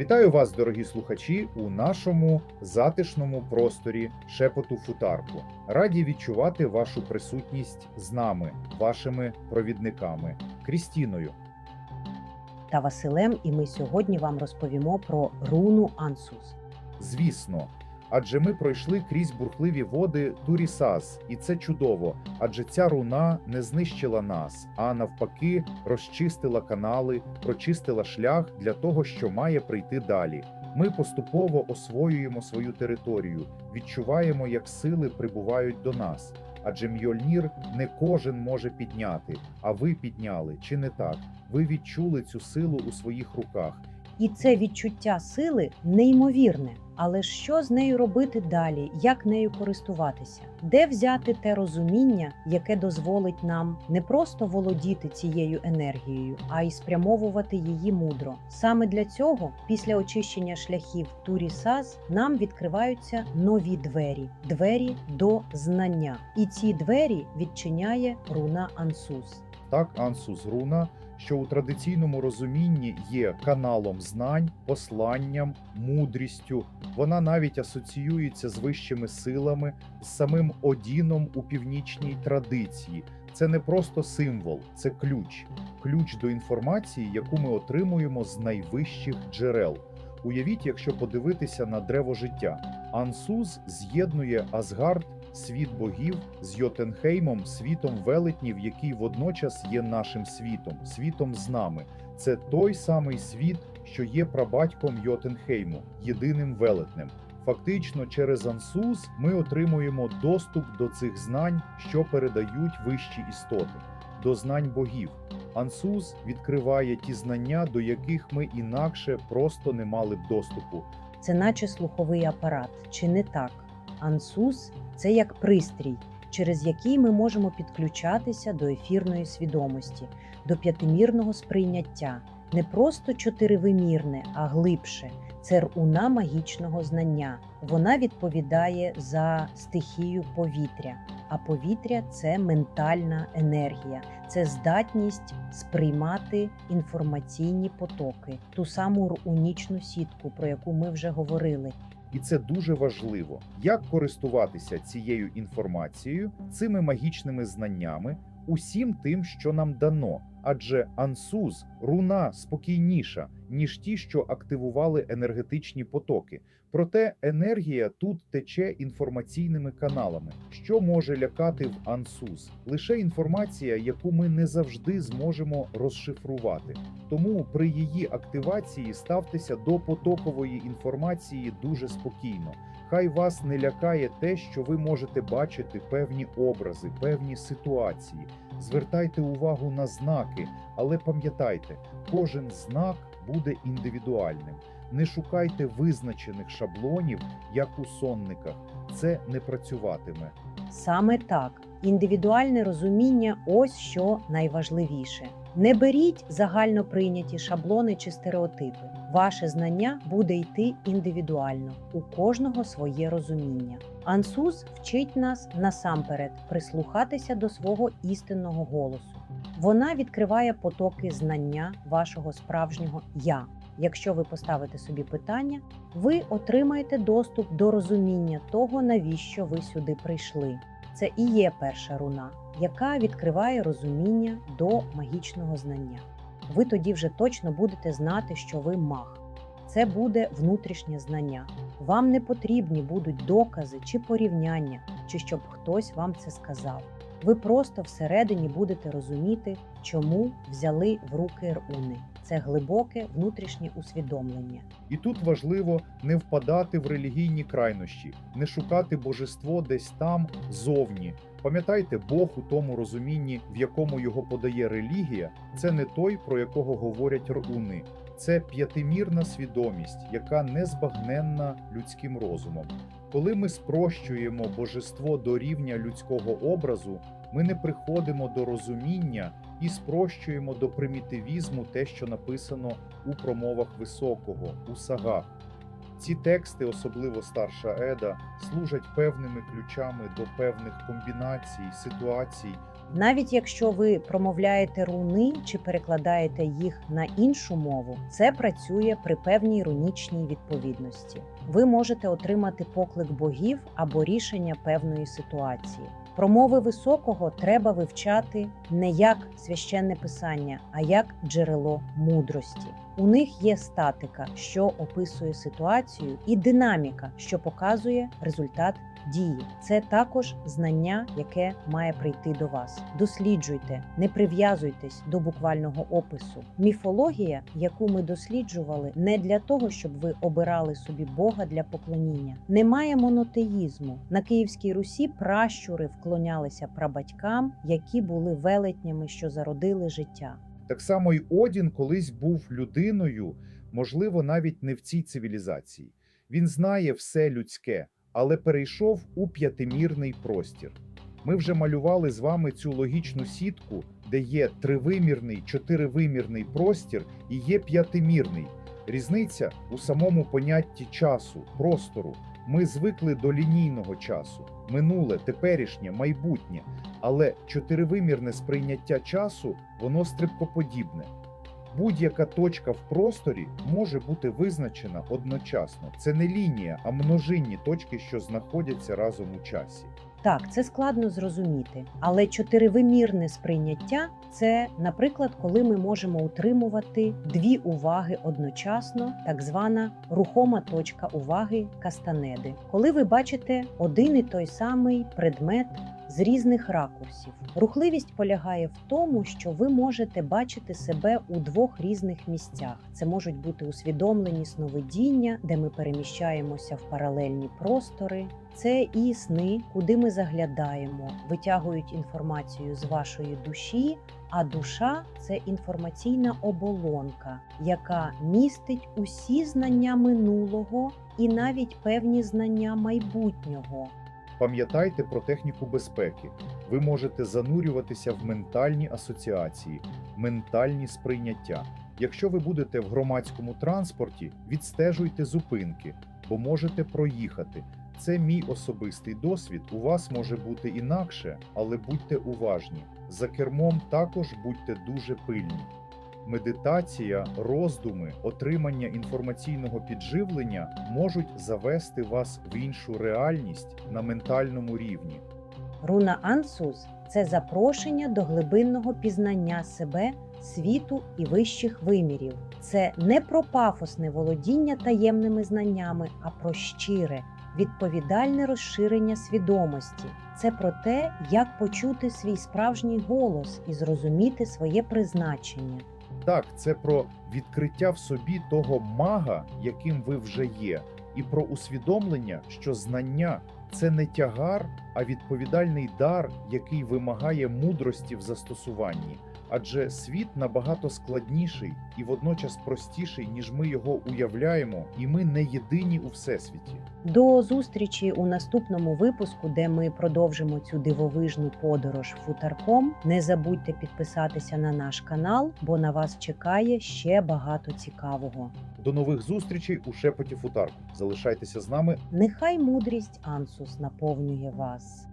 Вітаю вас, дорогі слухачі, у нашому затишному просторі шепоту футарку. Раді відчувати вашу присутність з нами, вашими провідниками Крістіною. та Василем, і ми сьогодні вам розповімо про руну Ансус. Звісно, адже ми пройшли крізь бурхливі води Турісас, і це чудово, адже ця руна не знищила нас, а навпаки, розчистила канали, прочистила шлях для того, що має прийти далі. Ми поступово освоюємо свою територію, відчуваємо, як сили прибувають до нас. Адже Мьольнір не кожен може підняти, а ви підняли, чи не так? Ви відчули цю силу у своїх руках. І це відчуття сили неймовірне. Але що з нею робити далі? Як нею користуватися? Де взяти те розуміння, яке дозволить нам не просто володіти цією енергією, а й спрямовувати її мудро? Саме для цього, після очищення шляхів Турісаз, нам відкриваються нові двері двері до знання. І ці двері відчиняє руна Ансус. Так, Ансус Руна, що у традиційному розумінні є каналом знань, посланням, мудрістю. Вона навіть асоціюється з вищими силами, з самим Одіном у північній традиції. Це не просто символ, це ключ, ключ до інформації, яку ми отримуємо з найвищих джерел. Уявіть, якщо подивитися на древо життя, Ансус з'єднує Асгард, світ богів з Йотенхеймом, світом велетнів, який водночас є нашим світом, світом з нами. Це той самий світ, що є прабатьком Йотенхейму, єдиним велетнем. Фактично, через Ансус ми отримуємо доступ до цих знань, що передають вищі істоти, до знань богів. Ансус відкриває ті знання, до яких ми інакше просто не мали б доступу. Це наче слуховий апарат, чи не так? Ансус це як пристрій, через який ми можемо підключатися до ефірної свідомості, до п'ятимірного сприйняття, не просто чотиривимірне, а глибше. Це руна магічного знання. Вона відповідає за стихію повітря. А повітря це ментальна енергія, це здатність сприймати інформаційні потоки, ту саму рунічну сітку, про яку ми вже говорили. І це дуже важливо, як користуватися цією інформацією, цими магічними знаннями, усім тим, що нам дано. Адже ансуз руна спокійніша, ніж ті, що активували енергетичні потоки. Проте енергія тут тече інформаційними каналами. Що може лякати в ансуз? Лише інформація, яку ми не завжди зможемо розшифрувати. Тому при її активації ставтеся до потокової інформації дуже спокійно. Хай вас не лякає те, що ви можете бачити певні образи, певні ситуації. Звертайте увагу на знаки, але пам'ятайте, кожен знак буде індивідуальним. Не шукайте визначених шаблонів, як у сонниках. Це не працюватиме. Саме так, індивідуальне розуміння ось що найважливіше. Не беріть загально прийняті шаблони чи стереотипи. Ваше знання буде йти індивідуально, у кожного своє розуміння. Ансус вчить нас насамперед прислухатися до свого істинного голосу. Вона відкриває потоки знання вашого справжнього я. Якщо ви поставите собі питання, ви отримаєте доступ до розуміння того, навіщо ви сюди прийшли. Це і є перша руна, яка відкриває розуміння до магічного знання. Ви тоді вже точно будете знати, що ви маг. Це буде внутрішнє знання. Вам не потрібні будуть докази чи порівняння, чи щоб хтось вам це сказав. Ви просто всередині будете розуміти, чому взяли в руки руни. Це глибоке внутрішнє усвідомлення. І тут важливо не впадати в релігійні крайнощі, не шукати божество десь там зовні. Пам'ятайте, Бог у тому розумінні, в якому його подає релігія, це не той, про якого говорять руни. Це п'ятимірна свідомість, яка незбагненна людським розумом. Коли ми спрощуємо божество до рівня людського образу, ми не приходимо до розуміння і спрощуємо до примітивізму те, що написано у промовах високого, у сагах. Ці тексти, особливо старша Еда, служать певними ключами до певних комбінацій, ситуацій, Навіть якщо ви промовляєте руни чи перекладаєте їх на іншу мову, це працює при певній рунічній відповідності. Ви можете отримати поклик богів або рішення певної ситуації. Промови високого треба вивчати не як священне писання, а як джерело мудрості. У них є статика, що описує ситуацію, і динаміка, що показує результат дії. Це також знання, яке має прийти до вас. Досліджуйте, не прив'язуйтесь до буквального опису. Міфологія, яку ми досліджували, не для того, щоб ви обирали собі Бога для поклоніння. Немає монотеїзму. На Київській Русі пращури вклонялися прабатькам, які були велетнями, що зародили життя. Так само й Одін колись був людиною, можливо, навіть не в цій цивілізації. Він знає все людське, але перейшов у п'ятимірний простір. Ми вже малювали з вами цю логічну сітку, де є тривимірний, чотиривимірний простір і є п'ятимірний. Різниця у самому понятті часу, простору. Ми звикли до лінійного часу, минуле, теперішнє, майбутнє. Але чотиривимірне сприйняття часу воно стрибкоподібне. Будь-яка точка в просторі може бути визначена одночасно. Це не лінія, а множинні точки, що знаходяться разом у часі. Так, це складно зрозуміти, але чотиривимірне сприйняття це, наприклад, коли ми можемо утримувати дві уваги одночасно, так звана рухома точка уваги Кастанеди. Коли ви бачите один і той самий предмет з різних ракурсів. Рухливість полягає в тому, що ви можете бачити себе у двох різних місцях. Це можуть бути усвідомлені сновидіння, де ми переміщаємося в паралельні простори. Це і сни, куди ми заглядаємо, витягують інформацію з вашої душі. А душа це інформаційна оболонка, яка містить усі знання минулого і навіть певні знання майбутнього. Пам'ятайте про техніку безпеки. Ви можете занурюватися в ментальні асоціації, ментальні сприйняття. Якщо ви будете в громадському транспорті, відстежуйте зупинки, бо можете проїхати. Це мій особистий досвід. У вас може бути інакше, але будьте уважні. За кермом також будьте дуже пильні. Медитація, роздуми, отримання інформаційного підживлення можуть завести вас в іншу реальність на ментальному рівні. Руна Ансус це запрошення до глибинного пізнання себе, світу і вищих вимірів. Це не про пафосне володіння таємними знаннями, а про щире, відповідальне розширення свідомості. Це про те, як почути свій справжній голос і зрозуміти своє призначення. Так, це про відкриття в собі того мага, яким ви вже є, і про усвідомлення, що знання це не тягар, а відповідальний дар, який вимагає мудрості в застосуванні. Адже світ набагато складніший і водночас простіший, ніж ми його уявляємо, і ми не єдині у всесвіті. До зустрічі у наступному випуску, де ми продовжимо цю дивовижну подорож футарком. Не забудьте підписатися на наш канал, бо на вас чекає ще багато цікавого. До нових зустрічей у шепоті футарку. Залишайтеся з нами. Нехай мудрість Ансус наповнює вас.